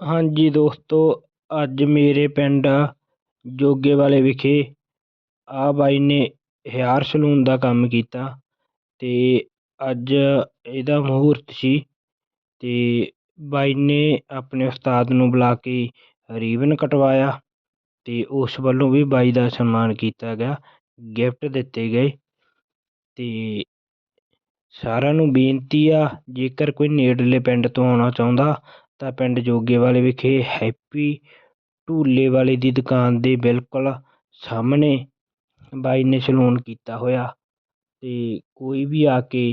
ਹਾਂਜੀ ਦੋਸਤੋ, ਅੱਜ ਮੇਰੇ ਪਿੰਡ ਜੋਗੇ ਵਾਲੇ ਵਿਖੇ ਆ ਬਾਈ ਨੇ ਹੇਅਰ ਸਲੂਨ ਦਾ ਕੰਮ ਕੀਤਾ ਅਤੇ ਅੱਜ ਇਹਦਾ ਮਹੂਰਤ ਸੀ ਅਤੇ ਬਾਈ ਨੇ ਆਪਣੇ ਉਸਤਾਦ ਨੂੰ ਬੁਲਾ ਕੇ ਰੀਬਨ ਕਟਵਾਇਆ ਅਤੇ ਉਸ ਵੱਲੋਂ ਵੀ ਬਾਈ ਦਾ ਸਨਮਾਨ ਕੀਤਾ ਗਿਆ, ਗਿਫਟ ਦਿੱਤੇ ਗਏ ਅਤੇ ਸਾਰਿਆਂ ਨੂੰ ਬੇਨਤੀ ਆ, ਜੇਕਰ ਕੋਈ ਨੇੜਲੇ ਪਿੰਡ ਤੋਂ ਆਉਣਾ ਚਾਹੁੰਦਾ ਤਾਂ ਪਿੰਡ ਜੋਗੇ ਵਾਲੇ ਵਿਖੇ ਹੈਪੀ ਢੂਲੇ ਵਾਲੇ ਦੀ ਦੁਕਾਨ ਦੇ ਬਿਲਕੁਲ ਸਾਹਮਣੇ ਬਾਈ ਨੇ ਸਲੂਨ ਕੀਤਾ ਹੋਇਆ ਅਤੇ ਕੋਈ ਵੀ ਆ ਕੇ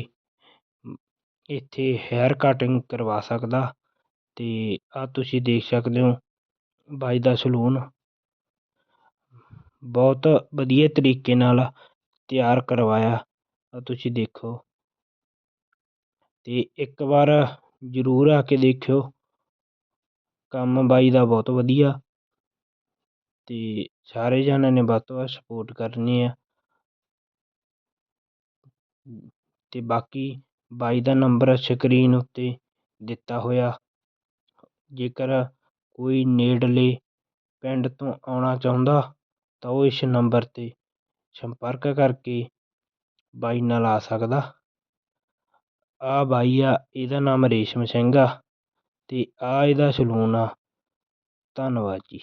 ਇੱਥੇ ਹੈਅਰ ਕਟਿੰਗ ਕਰਵਾ ਸਕਦਾ ਅਤੇ ਆਹ ਤੁਸੀਂ ਦੇਖ ਸਕਦੇ ਹੋ ਬਾਈ ਦਾ ਸਲੂਨ ਬਹੁਤ ਵਧੀਆ ਤਰੀਕੇ ਨਾਲ ਤਿਆਰ ਕਰਵਾਇਆ, ਆਹ ਤੁਸੀਂ ਦੇਖੋ ਅਤੇ ਇੱਕ ਵਾਰ ਜ਼ਰੂਰ ਆ ਕੇ ਦੇਖਿਓ। ਕੰਮ ਬਾਈ ਦਾ ਬਹੁਤ ਵਧੀਆ। ਅਤੇ ਸਾਰੇ ਜਣਿਆਂ ਨੇ ਵੱਧ ਤੋਂ ਵੱਧ ਸਪੋਰਟ ਕਰਨੀ ਹੈ ਅਤੇ ਬਾਕੀ ਬਾਈ ਦਾ ਨੰਬਰ ਸਕਰੀਨ ਉੱਤੇ ਦਿੱਤਾ ਹੋਇਆ। ਜੇਕਰ ਕੋਈ ਨੇੜਲੇ ਪਿੰਡ ਤੋਂ ਆਉਣਾ ਚਾਹੁੰਦਾ, ਤਾਂ ਉਹ ਇਸ ਨੰਬਰ 'ਤੇ ਸੰਪਰਕ ਕਰਕੇ ਬਾਈ ਨਾਲ ਆ ਸਕਦਾ। ਆਹ ਬਾਈ ਆ, ਇਹਦਾ ਨਾਮ ਰੇਸ਼ਮ ਸਿੰਘ ਆ। ਅਤੇ ਆਹ ਇਹਦਾ ਸਲੂਨ ਆ। ਧੰਨਵਾਦ ਜੀ।